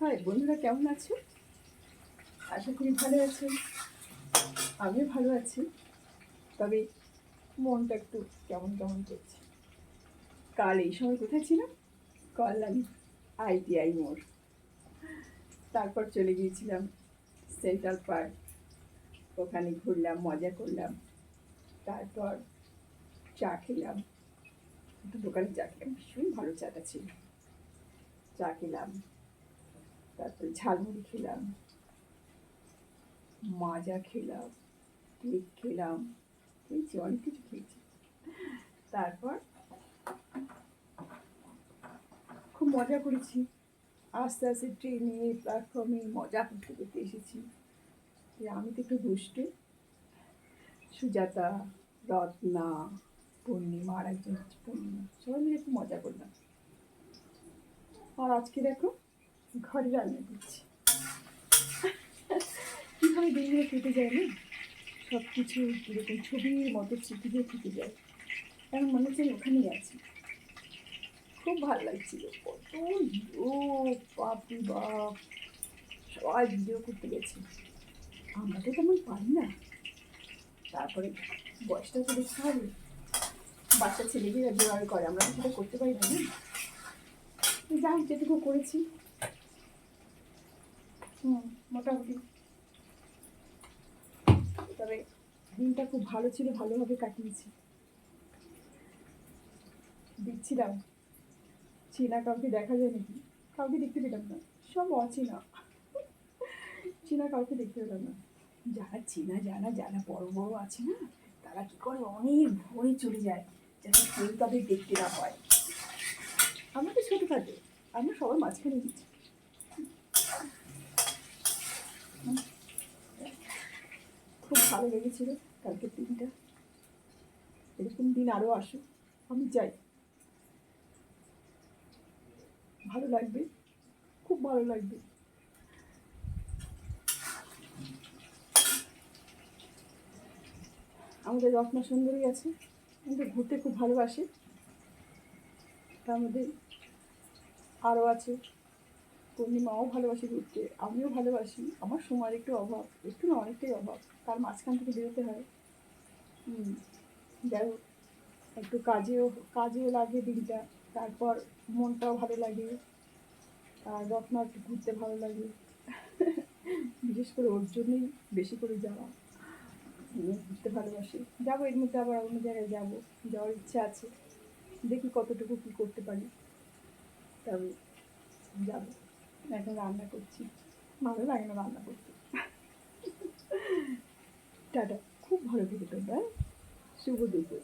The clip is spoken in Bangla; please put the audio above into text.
হাই বন্ধুরা কেমন আছো? আশা করি ভালো আছো। আমিও ভালো আছি। তবে মনটা একটু কেমন কেমন করছে। কাল এই সময় কোথায় ছিলাম কল্যাণী আইটিআই মোড়। তারপর চলে গিয়েছিলাম সেন্ট্রাল পার্ক। ওখানে ঘুরলাম, মজা করলাম। তারপর চা খেলাম। একটা দোকানে চা খেলাম। ভীষণ ভালো চাটা ছিল। চা খেলাম। তারপরে ঝালমুড়ি খেলাম, মাজা খেলাম, কেক খেলাম, খেয়েছি, অনেক কিছু খেয়েছি। তারপর খুব মজা করেছি। আস্তে আস্তে ট্রেনে প্ল্যাটফর্মে মজা করতে করতে এসেছি। আমি তো একটু দুষ্টু। সুজাতা, রত্না, পূর্ণিমা আর একজন পূর্ণিমা। সবাই মিলে একটু মজা করলাম। আর আজকে দেখো ঘরে রান্না করছি। কীভাবে দিনগুলো কেটে যায় না? সব কিছু এরকম ছবির মতো স্মৃতি দিয়ে কেটে যায়। এখন মনে হচ্ছে ওখানেই আছি। খুব ভালো লাগছিল। কত লোক, বাপরে বাপ। সবাই ভিডিও করতে গেছে। আমরা তো তেমন পারি না। তারপরে বয়সটা তো দেখতে হবে। বাচ্চা ছেলেমেয়েরা যেভাবে করে। আমরা তো সেটা করতে পারি না না? যা যেটুকু করেছি। হুম, মোটামুটি। তবে দিনটা খুব ভালো ছিল, ভালোভাবে কাটিয়েছি। দেখছিলাম, চীনা কাউকে দেখা যায় নাকি কাউকে দেখতে পেলাম না, সব অচেনা। চীনা কাউকে দেখতে পেলাম না। যারা চীনা, জানা, যারা বড় বড় আছে না, তারা কি করে অনেক ভোরে চলে যায়, যাতে কেউ তাদের দেখতে না হয় আমরা তো ছোটোখাটো আমরা সবার মাঝখানে দিচ্ছি খুব ভালো লেগেছিল কালকের দিনটা। এরকম দিন আরও আসুক, আমি যাই। ভালো লাগবে, খুব ভালো লাগবে। আমাদের রত্না সুন্দরী আছে, আমাদের ঘুরতে খুব ভালোবাসে। তার মধ্যে আরও আছে। পূর্ণিমাও ভালোবাসে ঘুরতে আমিও ভালোবাসি। আমার সময়ের একটু অভাব, একটু না অনেকটাই অভাব। তার মাঝখান থেকে বেরোতে হয়। যাই হোক, একটু কাজেও কাজেও লাগে দিনটা। তারপর মনটাও ভালো লাগে। আর রত্না একটু ঘুরতে ভালো লাগে। বিশেষ করে ওর জন্যই বেশি করে যাওয়া। ঘুরতে ভালোবাসে। যাব এর মধ্যে আবার অন্য জায়গায় যাব। যাওয়ার ইচ্ছা আছে। দেখি কতটুকু কী করতে পারি। তবে যাব। এখন রান্না করছি। ভালো লাগে না রান্না করতে। টাটা। খুব ভালো থেকে তোমরা। শুভ দুপুর।